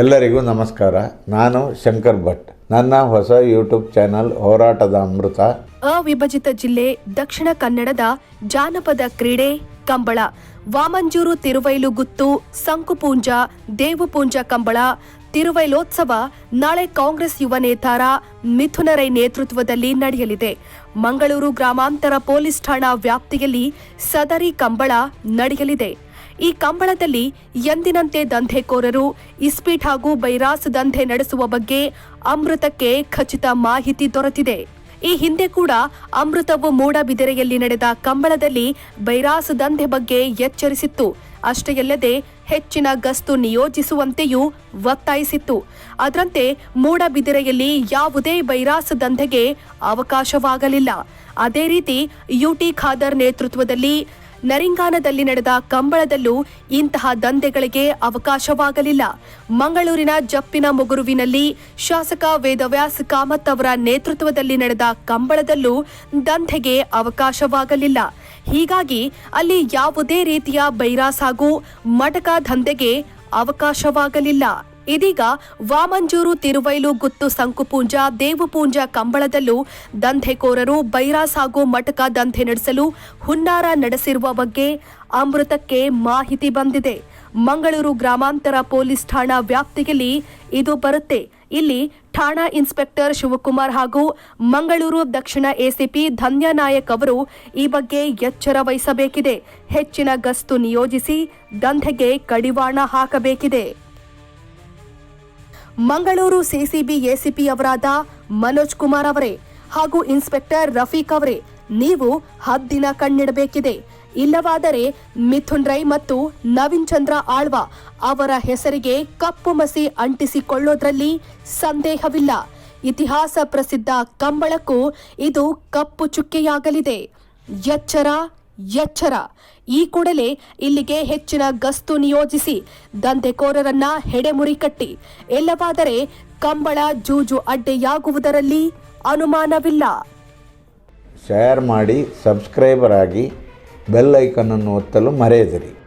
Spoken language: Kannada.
ಎಲ್ಲರಿಗೂ ನಮಸ್ಕಾರ. ನಾನು ಶಂಕರ್ ಭಟ್. ನನ್ನ ಹೊಸ ಯೂಟ್ಯೂಬ್ ಚಾನಲ್ ಹೋರಾಟದ ಅಮೃತ. ಅವಿಭಜಿತ ಜಿಲ್ಲೆ ದಕ್ಷಿಣ ಕನ್ನಡದ ಜಾನಪದ ಕ್ರೀಡೆ, ಕಂಬಳ, ವಾಮಂಜೂರು ತಿರುವೈಲುಗುತ್ತು ಸಂಕುಪೂಂಜ, ದೇವುಪೂಂಜ ಕಂಬಳ, ತಿರುವೈಲೋತ್ಸವ, ನಾಳೆ ಕಾಂಗ್ರೆಸ್ ಯುವ ನೇತಾರ, ಮಿಥುನ ರೈ ನೇತೃತ್ವದಲ್ಲಿ ನಡೆಯಲಿದೆ. ಮಂಗಳೂರು ಗ್ರಾಮಾಂತರ ಪೊಲೀಸ್ ಠಾಣಾ ವ್ಯಾಪ್ತಿಯಲ್ಲಿ ಸದರಿ ಕಂಬಳ ನಡೆಯಲಿದೆ. ಈ ಕಂಬಳದಲ್ಲಿ ಎಂದಿನಂತೆ ದಂಧೆಕೋರರು, ಇಸ್ಪೀಟ್ ಹಾಗೂ ಬೈರಾಸ್ ದಂಧೆ ನಡೆಸುವ ಬಗ್ಗೆ ಅಮೃತಕ್ಕೆ ಖಚಿತ ಮಾಹಿತಿ ದೊರೆತಿದೆ. ಈ ಹಿಂದೆ ಕೂಡ ಅಮೃತವು ಮೂಡಬಿದಿರೆಯಲ್ಲಿ ನಡೆದ ಕಂಬಳದಲ್ಲಿ ಬೈರಾಸ್ ದಂಧೆ ಬಗ್ಗೆ ಎಚ್ಚರಿಸಿತ್ತು. ಅಷ್ಟೇ ಅಲ್ಲದೆ ಹೆಚ್ಚಿನ ಗಸ್ತು ನಿಯೋಜಿಸುವಂತೆಯೂ ಒತ್ತಾಯಿಸಿತ್ತು. ಅದರಂತೆ ಮೂಡಬಿದಿರೆಯಲ್ಲಿ ಯಾವುದೇ ಬೈರಾಸ್ ದಂಧೆಗೆ ಅವಕಾಶವಾಗಲಿಲ್ಲ. ಅದೇ ರೀತಿ ಯುಟಿ ಖಾದರ್ ನೇತೃತ್ವದಲ್ಲಿ ನರಿಂಗಾನದಲ್ಲಿ ನಡೆದ ಕಂಬಳದಲ್ಲೂ ಇಂತಹ ದಂಧೆಗಳಿಗೆ ಅವಕಾಶವಾಗಲಿಲ್ಲ. ಮಂಗಳೂರಿನ ಜಪ್ಪಿನ ಮುಗುರುವಿನಲ್ಲಿ ಶಾಸಕ ವೇದವ್ಯಾಸ್ ಕಾಮತ್ ಅವರ ನೇತೃತ್ವದಲ್ಲಿ ನಡೆದ ಕಂಬಳದಲ್ಲೂ ದಂಧೆಗೆ ಅವಕಾಶವಾಗಲಿಲ್ಲ. ಹೀಗಾಗಿ ಅಲ್ಲಿ ಯಾವುದೇ ರೀತಿಯ ಬೈರಾಸ್ ಹಾಗೂ ಮಟಕ ದಂಧೆಗೆ ಅವಕಾಶವಾಗಲಿಲ್ಲ. ಇದೀಗ ವಾಮಂಜೂರು, ತಿರುವೈಲು, ಗುತ್ತು, ಸಂಕುಪೂಂಜ, ದೇವುಪೂಂಜ ಕಂಬಳದಲ್ಲೂ ದಂಧೆಕೋರರು ಬೈರಾಸ್ ಹಾಗೂ ಮಟಕ ದಂಧೆ ನಡೆಸಲು ಹುನ್ನಾರ ನಡೆಸಿರುವ ಬಗ್ಗೆ ಅಮೃತಕ್ಕೆ ಮಾಹಿತಿ ಬಂದಿದೆ. ಮಂಗಳೂರು ಗ್ರಾಮಾಂತರ ಪೊಲೀಸ್ ಠಾಣಾ ವ್ಯಾಪ್ತಿಯಲ್ಲಿ ಇದು ಬರುತ್ತೆ. ಇಲ್ಲಿ ಠಾಣಾ ಇನ್ಸ್ಪೆಕ್ಟರ್ ಶಿವಕುಮಾರ್ ಹಾಗೂ ಮಂಗಳೂರು ದಕ್ಷಿಣ ಎಸಿಪಿ ಧನ್ಯನಾಯಕ್ ಅವರು ಈ ಬಗ್ಗೆ ಎಚ್ಚರ ವಹಿಸಬೇಕಿದೆ. ಹೆಚ್ಚಿನ ಗಸ್ತು ನಿಯೋಜಿಸಿ ದಂಧೆಗೆ ಕಡಿವಾಣ ಹಾಕಬೇಕಿದೆ. ಮಂಗಳೂರು ಸಿಸಿಬಿ ಎಸಿಪಿ ಅವರಾದ ಮನೋಜ್ ಕುಮಾರ್ ಅವರೇ ಹಾಗೂ ಇನ್ಸ್ಪೆಕ್ಟರ್ ರಫೀಕ್ ಅವರೇ, ನೀವು ಹದ್ದಿನ ಕಣ್ಣಿಡಬೇಕಿದೆ. ಇಲ್ಲವಾದರೆ ಮಿಥುನ್ ರೈ ಮತ್ತು ನವೀನ್ ಚಂದ್ರ ಆಳ್ವ ಅವರ ಹೆಸರಿಗೆ ಕಪ್ಪು ಮಸಿ ಅಂಟಿಸಿಕೊಳ್ಳೋದ್ರಲ್ಲಿ ಸಂದೇಹವಿಲ್ಲ. ಇತಿಹಾಸ ಪ್ರಸಿದ್ಧ ಕಂಬಳಕ್ಕೂ ಇದು ಕಪ್ಪು ಚುಕ್ಕೆಯಾಗಲಿದೆ. ಎಚ್ಚರ ಎಚ್ಚರ. ಈ ಕೂಡಲೇ ಇಲ್ಲಿಗೆ ಹೆಚ್ಚಿನ ಗಸ್ತು ನಿಯೋಜಿಸಿ ದಂಧೆಕೋರರನ್ನ ಹೆಡೆಮುರಿ ಕಟ್ಟಿ. ಎಲ್ಲವಾದರೆ ಕಂಬಳ ಜೂಜು ಅಡ್ಡೆಯಾಗುವುದರಲ್ಲಿ ಅನುಮಾನವಿಲ್ಲ. ಶೇರ್ ಮಾಡಿ ಸಬ್ಸ್ಕ್ರೈಬರ್ ಆಗಿ ಬೆಲ್ ಐಕನನ್ನು ಒತ್ತಲು ಮರೆಯದಿರಿ.